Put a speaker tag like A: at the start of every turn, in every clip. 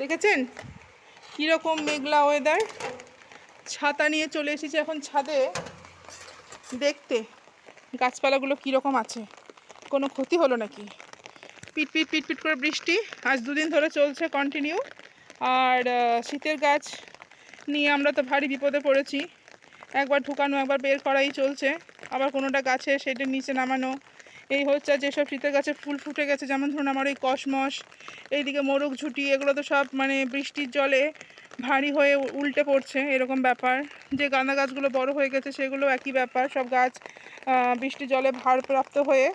A: দেখেছেন? কীরকম মেঘলা ওয়েদার ছাতা নিয়ে চলে এসেছি এখন ছাদে। দেখতে, গাছপালাগুলো কীরকম আছে? কোনো ক্ষতি হলো নাকি? পিট পিট পিট পিট করে বৃষ্টি। আজ দুদিন ধরে চলছে কন্টিনিউ আর শীতের গাছ নিয়ে আমরা তো ভারী বিপদে পড়েছি। একবার ঢুকানো, একবার বের করাই চলছে। আবার কোনোটা গাছে সেটার নিচে নামানো। এই হচ্ছে যেসব শীতের গাছে ফুল ফুটে গেছে, যেমন ধরুন আমার এই কসমস, এইদিকে মোরগ ঝুটি, এগুলো তো সব মানে বৃষ্টির জলে ভারী হয়ে উল্টে পড়ছে, এরকম ব্যাপার। যে গাঁদা গাছগুলো বড় হয়ে গেছে সেগুলো একই ব্যাপার, সব গাছ বৃষ্টির জলে ভারপ্রাপ্ত হয়ে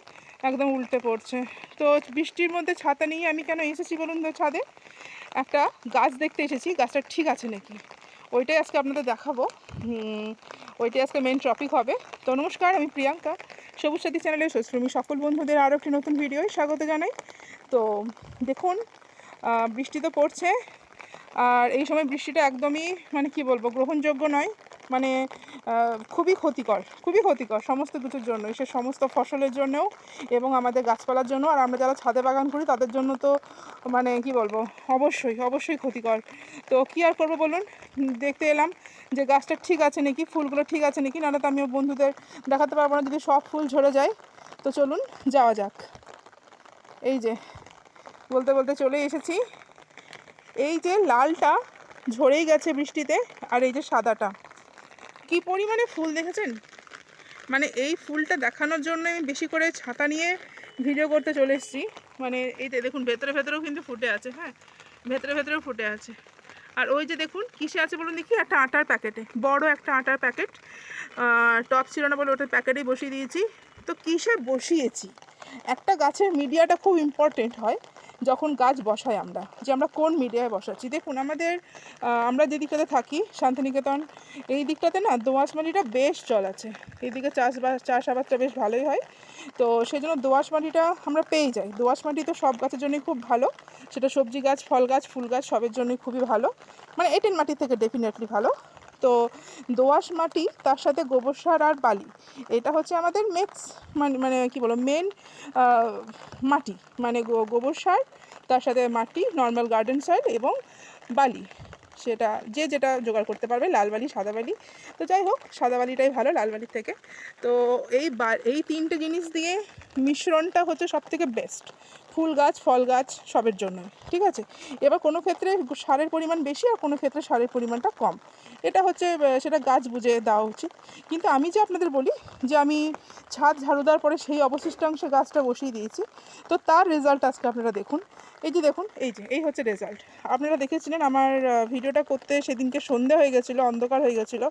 A: একদম উল্টে পড়ছে। তো বৃষ্টির মধ্যে ছাতা নিয়ে আমি কেন এসেছি বলুন তো ছাদে? একটা গাছ দেখতে এসেছি, গাছটা ঠিক আছে নাকি? ওইটাই আজকে আপনাদের দেখাবো। ওইটাই আজকে মেন টপিক হবে। তো নমস্কার, আমি প্রিয়াঙ্কা। সবুজ সাথী চ্যানেলে সুশ্রমী সকল বন্ধুদের আরও একটি নতুন ভিডিওয় স্বাগত জানাই। তো দেখুন বৃষ্টি তো পড়ছে, আর এই সময় বৃষ্টিটা একদমই মানে কি বলব, গ্রহণযোগ্য নয়। মানে খুবই ক্ষতিকর খুবই ক্ষতিকর সমস্ত কিছুর জন্য সে সমস্ত ফসলের জন্যও এবং আমাদের গাছপালার জন্য আর আমরা যারা ছাদে বাগান করি, তাদের জন্য তো মানে কি বলব, অবশ্যই অবশ্যই ক্ষতিকর। তো কী আর করব বলুন? দেখতে এলাম যে গাছটা ঠিক আছে নাকি, ফুলগুলো ঠিক আছে নাকি, নাহলে তো আমি বন্ধুদের দেখাতে পারব না, যদি সব ফুল ঝরে যায়। তো চলুন, যাওয়া যাক। এই যে, বলতে বলতে চলে এসেছি। এই যে লালটা ঝরেই গেছে বৃষ্টিতে, আর এই যে সাদাটা। কি পরিমাণে ফুল দেখেছেন? মানে এই ফুলটা দেখানোর জন্য আমি বেশি করে ছাতা নিয়ে ভিডিও করতে চলে এসেছি। মানে এই যে দেখুন, ভেতরে ভেতরেও কিন্তু ফুটে আছে হ্যাঁ? ভেতরে ভেতরেও ফুটে আছে। আর ওই যে দেখুন, কিসে আছে বলুন দেখি? একটা আটার প্যাকেটে, বড় একটা আটার প্যাকেট। টপ ছিল না বলে ওটার প্যাকেটেই বসিয়ে দিয়েছি। তো কিসে বসিয়েছি? একটা গাছের মিডিয়াটা খুব ইম্পর্টেন্ট হয়। যখন গাছ বসাই আমরা, যে আমরা কোন মিডিয়ায় বসাচ্ছি। দেখুন, আমাদের আমরা যেদিকটাতে থাকি, শান্তিনিকেতন, এই দিকটাতে না দোআঁশ মাটিটা বেশ জল আছে। এইদিকে চাষবাস, চাষাবাদটা বেশ ভালোই হয়। তো সেই জন্য দোআঁশ মাটিটা আমরা পেয়ে যাই। দোআঁশ মাটি তো সব গাছের জন্যই খুব ভালো। সেটা সবজি গাছ, ফল গাছ, ফুল গাছ, সবের জন্যই খুবই ভালো। মানে এঁটেল মাটির থেকে ডেফিনেটলি ভালো। তো দোআঁশ মাটি, তার সাথে গোবর সার আর বালি। এটা হচ্ছে আমাদের মেক্স মানে মানে কী বলো মেন মাটি। মানে গোবর সার, তার সাথে মাটি নর্মাল গার্ডেন সয়েল এবং বালি। সেটা, যে যেটা জোগাড় করতে পারবে, লাল বালি, সাদা বালি। তো যাই হোক, সাদা বালিটাই ভালো, লাল বালির থেকে। তো এই বা- এই তিনটে জিনিস দিয়ে মিশ্রণটা হচ্ছে সব থেকে বেস্ট ফুল গাছ, ফল গাছ সবের জন্য, ঠিক আছে? এবার কোনো ক্ষেত্রে সারের পরিমাণ বেশি আর কোনো ক্ষেত্রে সারের পরিমাণটা কম। এটা হচ্ছে সেটা গাছ বুঝে দেওয়া উচিত। কিন্তু আমি যে আপনাদের বলি যে আমি ছাদ ঝাড়ু দেওয়ার পরে সেই অবশিষ্টাংশে গাছটা বসিয়ে দিয়েছি, তো তার রেজাল্ট আজকে আপনারা দেখুন। এই যে দেখুন, এই যে, এই হচ্ছে রেজাল্ট আপনারা দেখেছিলেন আমার ভিডিওটা করতে সেদিনকে সন্ধে হয়ে গেছিল, অন্ধকার হয়ে গেছিল।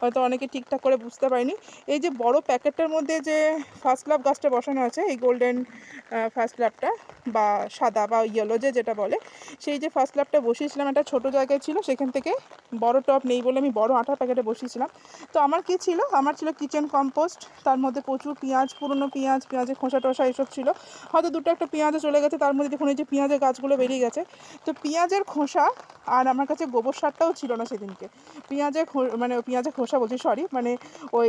A: হয়তো অনেকে ঠিকঠাক করে বুঝতে পারেনি। এই যে বড় প্যাকেটটার মধ্যে যে ফার্স্ট লাভ গাছটা বসানো আছে, এই গোল্ডেন ফার্স্ট লাভটা বা সাদা বা ইয়েলো যে যেটা বলে, সেই যে ফার্স্ট লাভটা বসিয়েছিলাম, একটা ছোটো জায়গায় ছিল, সেখান থেকে বড় টপ নেই বলে আমি বড় আটার প্যাকেটে বসিয়েছিলাম। তো আমার কি ছিল? আমার ছিল কিচেন কম্পোস্ট তার মধ্যে প্রচুর পেঁয়াজ, পুরনো পেঁয়াজ, পেঁয়াজের খোসা টোসা এসব ছিল। হয়তো দুটো একটা পেঁয়াজও চলে গেছে, তার মধ্যে দেখুন এই যে পেঁয়াজের গাছগুলো বেরিয়ে গেছে। তো পেঁয়াজের খোসা আর আমার কাছে গোবর সারটাও ছিল না সেদিনকে। পেঁয়াজের মানে পেঁয়াজের খোসা বলছি সরি মানে ওই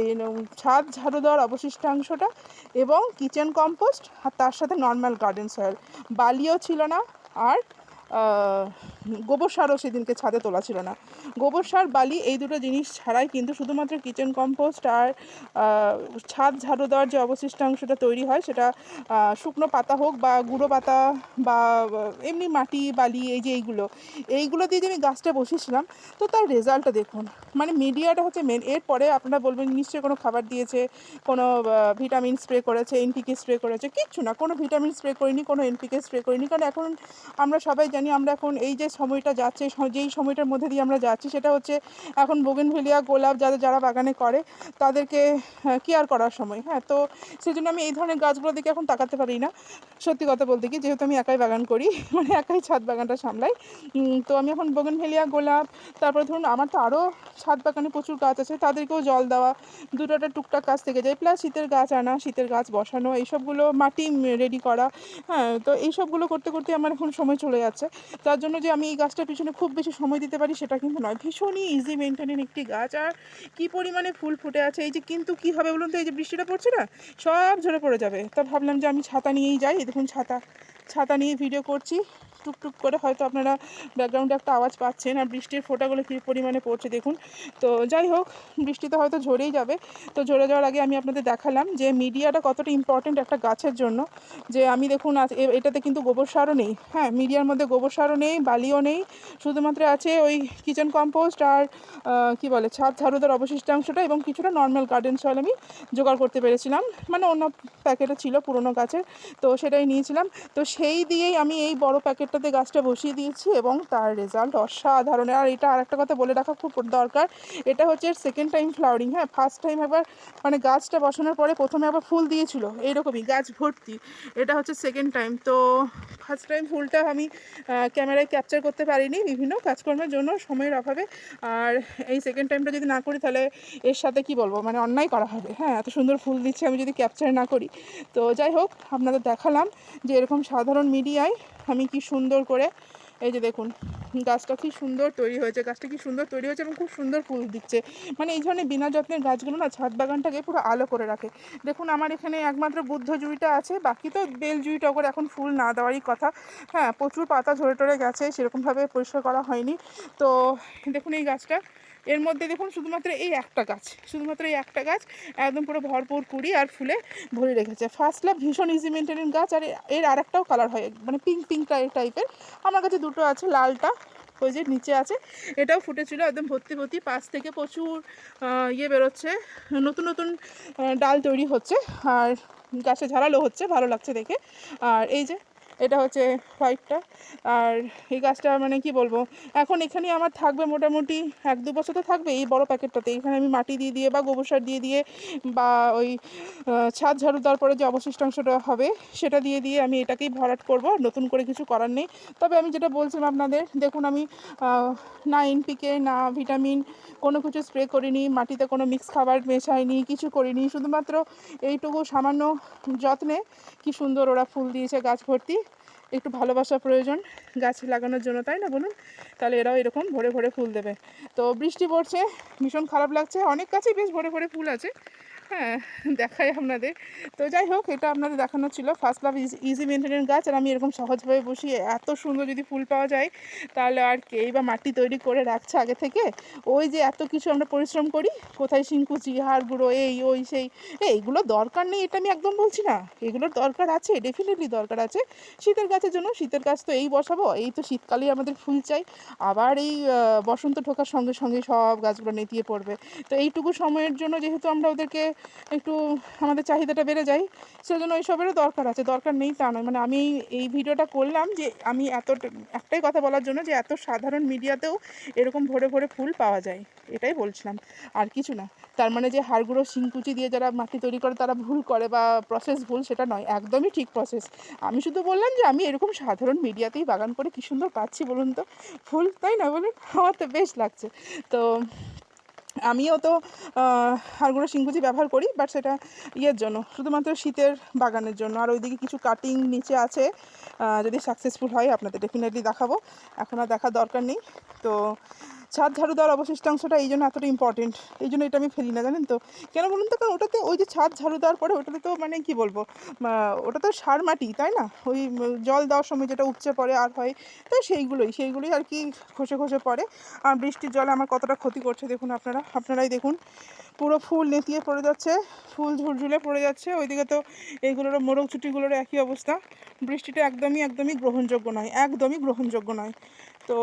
A: ছাদ ঝাড়ু দেওয়ার অবশিষ্টাংশটা এবং কিচেন কম্পোস্ট আর তার সাথে নর্মাল গার্ডেন সয়েল বালিও ছিল না আর গোবর সারও সেদিনকে ছাদে তোলা ছিল না। গোবর সার, বালি এই দুটো জিনিস ছাড়াই কিন্তু শুধুমাত্র কিচেন কম্পোস্ট আর ছাদ ঝাড়ু দেওয়ার যে অবশিষ্টাংশটা তৈরি হয় সেটা শুকনো পাতা হোক বা গুঁড়ো পাতা বা এমনি মাটি, বালি এই যে এইগুলো এইগুলো দিয়ে যে আমি গাছটা বসিয়েছিলাম, তো তার রেজাল্টটা দেখুন। মানে মিডিয়াটা হচ্ছে মেন এরপরে আপনারা বলবেন, নিশ্চয়ই কোনো খাবার দিয়েছে, কোনো ভিটামিন স্প্রে করেছে এনপিকে স্প্রে করেছে, কিচ্ছু না। কোনো ভিটামিন স্প্রে করিনি, কোনো এনপিকে স্প্রে করিনি, কারণ এখন আমরা সবাই জানি, আমরা এখন এই যে সময়টা যাচ্ছে যেই সময়টার মধ্যে দিয়ে আমরা যাচ্ছি সেটা হচ্ছে এখন বোগেনভেলিয়া গোলাপ যাদের, যারা বাগানে করে, তাদেরকে কেয়ার করার সময় হ্যাঁ? তো সেই জন্য আমি এই ধরনের গাছগুলো দিকে এখন তাকাতে পারি না। সত্যি কথা বলতে কি, যেহেতু আমি একাই বাগান করি মানে একাই ছাদ বাগানটা সামলাই তো আমি এখন বোগেনভেলিয়া গোলাপ, তারপরে ধরুন আমার তো আরও ছাদ বাগানে প্রচুর গাছ আছে, তাদেরকেও জল দেওয়া, দুটো, একটা টুকটাক কাজ থেকে যায় প্লাস শীতের গাছ আনা, শীতের গাছ বসানো, এইসবগুলো মাটি রেডি করা হ্যাঁ? তো এইসবগুলো করতে করতে আমার এখন সময় চলে যাচ্ছে। তার জন্য যে আমি এই গাছটার পিছনে খুব বেশি সময় দিতে পারি সেটা কিন্তু নয়। ভীষণই ইজি মেনটেনের একটি গাছ। আর কী পরিমাণে ফুল ফুটে আছে, এই যে কিন্তু কি হবে বলুন তো, এই যে বৃষ্টিটা পড়ছে না, সব ঝরে পড়ে যাবে। তা ভাবলাম যে আমি ছাতা নিয়েই যাই। দেখুন ছাতা ছাতা নিয়ে ভিডিও করছি। টুক টুক করে হয়তো আপনারা ব্যাকগ্রাউন্ডে একটা আওয়াজ পাচ্ছেন আর বৃষ্টির ফোঁটাগুলো কী পরিমাণে পড়ছে দেখুন। তো যাই হোক, বৃষ্টি তো হয়তো ঝরেই যাবে। তো ঝরে যাওয়ার আগে আমি আপনাদের দেখালাম যে মিডিয়াটা কতটা ইম্পর্টেন্ট একটা গাছের জন্য। যে আমি দেখুন এটাতে কিন্তু গোবর সারও নেই। হ্যাঁ মিডিয়ার মধ্যে গোবর সারও নেই, বালিও নেই। শুধুমাত্র আছে ওই কিচেন কম্পোস্ট আর কি বলে, ছাদ ঝাড়ুদার অবশিষ্টাংশটা এবং কিছুটা নর্মাল গার্ডেন সয়েল আমি জোগাড় করতে পেরেছিলাম। মানে অন্য প্যাকেটে ছিল পুরোনো গাছের, তো সেটাই নিয়েছিলাম। তো সেই দিয়েই আমি এই বড় প্যাকেটটাতে গাছটা বসিয়ে দিয়েছি এবং তার রেজাল্ট অসাধারণ। আর এটা আর একটা কথা বলে রাখা খুব দরকার, এটা হচ্ছে সেকেন্ড টাইম ফ্লাওয়ারিং হ্যাঁ? ফার্স্ট টাইম একবার মানে গাছটা বসানোর পরে প্রথমে আবার ফুল দিয়েছিল, এইরকমই গাছ ভর্তি। এটা হচ্ছে সেকেন্ড টাইম তো ফার্স্ট টাইম ফুলটা আমি ক্যামেরায় ক্যাপচার করতে পারিনি বিভিন্ন কাজকর্মের জন্য সময়ের অভাবে। আর এই সেকেন্ড টাইমটা যদি না করি তাহলে এর সাথে কি বলব? মানে অন্যায় করা হবে। হ্যাঁ এত সুন্দর ফুল দিচ্ছে আমি যদি ক্যাপচার না করি। তো যাই হোক, আপনাদের দেখালাম যে এরকম সাধারণ মিডিয়ায় আমি কি সুন্দর করে এই যে দেখুন, গাছটা কি সুন্দর তৈরি হয়েছে, গাছটা কি সুন্দর তৈরি হয়েছে এবং খুব সুন্দর ফুল দিচ্ছে। মানে এই ধরনের বিনা যত্নের গাছগুলো না ছাদ বাগানটাকে পুরো আলো করে রাখে। দেখুন, আমার এখানে একমাত্র বুদ্ধ জুঁইটা আছে, বাকি তো বেল জুঁইটা টগর এখন ফুল না দেওয়ারই কথা। হ্যাঁ প্রচুর পাতা ঝরে টরে গেছে, সেরকমভাবে পরিষ্কার করা হয়নি। তো দেখুন এই গাছটা এর মধ্যে দেখুন শুধুমাত্র এই একটা গাছ, শুধুমাত্র এই একটা গাছ একদম পুরো ভরপুর কুড়ি আর ফুলে ভরে রেখেছে। ফার্স্ট লাভ ভীষণ ইজি মেনটেনেন গাছ আর এর আরেকটাও কালার হয় মানে পিঙ্ক পিঙ্ক টাইপের আমার কাছে দুটো আছে, লালটা ওই যে নিচে আছে, এটাও ফুটেছিল একদম ভর্তি ভর্তি, পাশ থেকে প্রচুর ইয়ে বেরোচ্ছে, নতুন নতুন ডাল তৈরি হচ্ছে, আর গাছে ঝাড়ালো হচ্ছে, ভালো লাগছে দেখে। আর এই যে এটা হচ্ছে হোয়াইটটা আর এই গাছটা মানে কি বলব, এখন এখানে আমার থাকবে মোটামুটি এক দু বছর তো থাকবে এই বড় প্যাকেটটাতে। এখানে আমি মাটি দিয়ে দিয়ে বা গোবর সার দিয়ে দিয়ে বা ওই ছাদ ঝাড়ু দেওয়ার পরে যে অবশিষ্টাংশটা হবে সেটা দিয়ে দিয়ে আমি এটাকেই ভরাট করব। নতুন করে কিছু করার নেই। তবে আমি যেটা বলছিলাম আপনাদের, দেখুন আমি না এনপিকে না ভিটামিন কোনো কিছু স্প্রে করিনি, মাটিতে কোনো মিক্স খাবার মেশাইনি, কিছু করিনি। শুধুমাত্র এইটুকু সামান্য যত্নে কি সুন্দর ওরা ফুল দিয়েছে গাছ ভর্তি। একটু ভালোবাসা প্রয়োজন গাছ লাগানোর জন্য, তাই না বলুন? তাহলে এরাও এরকম ভরে ভরে ফুল দেবে। তো বৃষ্টি পড়ছে, ভীষণ খারাপ লাগছে। অনেক গাছেই বেশ ভরে ভরে ফুল আছে। হ্যাঁ দেখাই আপনাদের। তো যাই হোক, এটা আপনাদের দেখানো ছিল। ফার্স্ট লাভ ইজি মেনটেনের গাছ, আর আমি এরকম সহজভাবে বসিয়ে এত সুন্দর যদি ফুল পাওয়া যায়, তাহলে আর কেই বা মাটি তৈরি করে রাখছে আগে থেকে? ওই যে এত কিছু আমরা পরিশ্রম করি, কোথায় শিংকুচি হাড় গুঁড়ো, এই, ওই, সেই এইগুলো দরকার নেই, এটা আমি একদম বলছি না। এগুলোর দরকার আছে ডেফিনেটলি দরকার আছে। শীতের গাছের জন্য, শীতের গাছ তো এই বসাবো, এই তো শীতকালেই আমাদের ফুল চাই। আবার এই বসন্ত ঢোকার সঙ্গে সঙ্গে সব গাছগুলো নেতিয়ে পড়বে। তো এইটুকু সময়ের জন্য যেহেতু আমরা ওদেরকে একটু আমাদের চাহিদাটা বেড়ে যায়, সেজন্য এইসবেরও দরকার আছে। দরকার নেই তা নয়। মানে আমি এই- এই ভিডিওটা করলাম যে আমি এত একটাই কথা বলার জন্য যে এত সাধারণ মিডিয়াতেও এরকম ভরে ভরে ফুল পাওয়া যায়, এটাই বলছিলাম। আর কিছু না। তার মানে যে হাড়গুঁড়ো, শিংকুচি দিয়ে যারা মাটি তৈরি করে তারা ভুল করে বা প্রসেস ভুল সেটা নয়, একদমই ঠিক প্রসেস আমি শুধু বললাম যে আমি এরকম সাধারণ মিডিয়াতেই বাগান করে কী সুন্দর পাচ্ছি বলুন তো? ফুল, তাই না বলুন? আমার তো বেশ লাগছে। তো আমিও তো হাড়গুড়া শিংকুচি ব্যবহার করি বাট সেটা ইয়ের জন্য, শুধুমাত্র শীতের বাগানের জন্য। আর ওইদিকে কিছু কাটিং নিচে আছে যদি সাকসেসফুল হয়, আপনাদের ডেফিনেটলি দেখাবো। এখন আর দেখার দরকার নেই। তো ছাদ ঝাড়ু দেওয়ার অবশিষ্টাংশটা এই জন্য এতটা ইম্পর্টেন্ট এই জন্য এটা আমি ফেলি না, জানেন তো? কেন বলুন তো? কারণ ওটাতে ওই যে ছাদ ঝাড়ু দেওয়ার পরে ওটাতে তো মানে কি বলব? ওটা তো সার মাটি, তাই না? ওই জল দেওয়ার সময় যেটা উপচে পড়ে আর হয়, তো সেইগুলোই সেইগুলোই আর কি খসে খসে পড়ে। আর বৃষ্টির জলে আমার কতটা ক্ষতি করছে দেখুন আপনারা, আপনারাই দেখুন। পুরো ফুল নেতিয়ে পড়ে যাচ্ছে, ফুল ঝুলঝুলে পড়ে যাচ্ছে। ওইদিকে তো এইগুলোরও মোরগ চুটিগুলোর একই অবস্থা। বৃষ্টিটা একদমই একদমই গ্রহণযোগ্য নয়, একদমই গ্রহণযোগ্য নয়। তো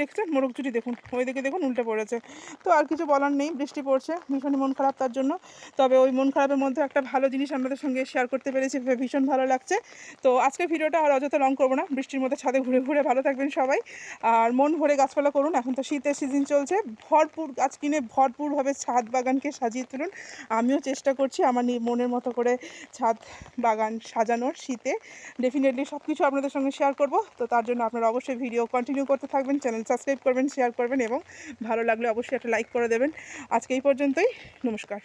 A: দেখছেন মোরগ চুটি দেখুন ওই ওইদিকে দেখুন, উল্টে পড়েছে। তো আর কিছু বলার নেই, বৃষ্টি পড়ছে ভীষণই মন খারাপ তার জন্য। তবে ওই মন খারাপের মধ্যে একটা ভালো জিনিস আপনাদের সঙ্গে শেয়ার করতে পেরেছি ভীষণ ভালো লাগছে। তো আজকের ভিডিওটা আর অযথা লং করব না, বৃষ্টির মধ্যে ছাদে ঘুরে ঘুরে ভালো থাকবেন সবাই। আর মন ভরে গাছপালা করুন, এখন তো শীতের সিজন চলছে। ভরপুর গাছ কিনে ভরপুরভাবে ছাদ বাগানকে সাজিয়ে তুলুন। আমিও চেষ্টা করছি আমার মনের মতো করে ছাদ বাগান সাজানোর শীতে। ডেফিনেটলি সব কিছু আপনাদের সঙ্গে শেয়ার করব। তো তার জন্য আপনারা অবশ্যই ভিডিও কন্টিনিউ করতে থাকবেন চ্যানেল সাবস্ক্রাইব করবেন শেয়ার করবেন এবং ভালো লাগলে অবশ্যই একটা লাইক করে দেবেন। আজকে এই পর্যন্তই, নমস্কার।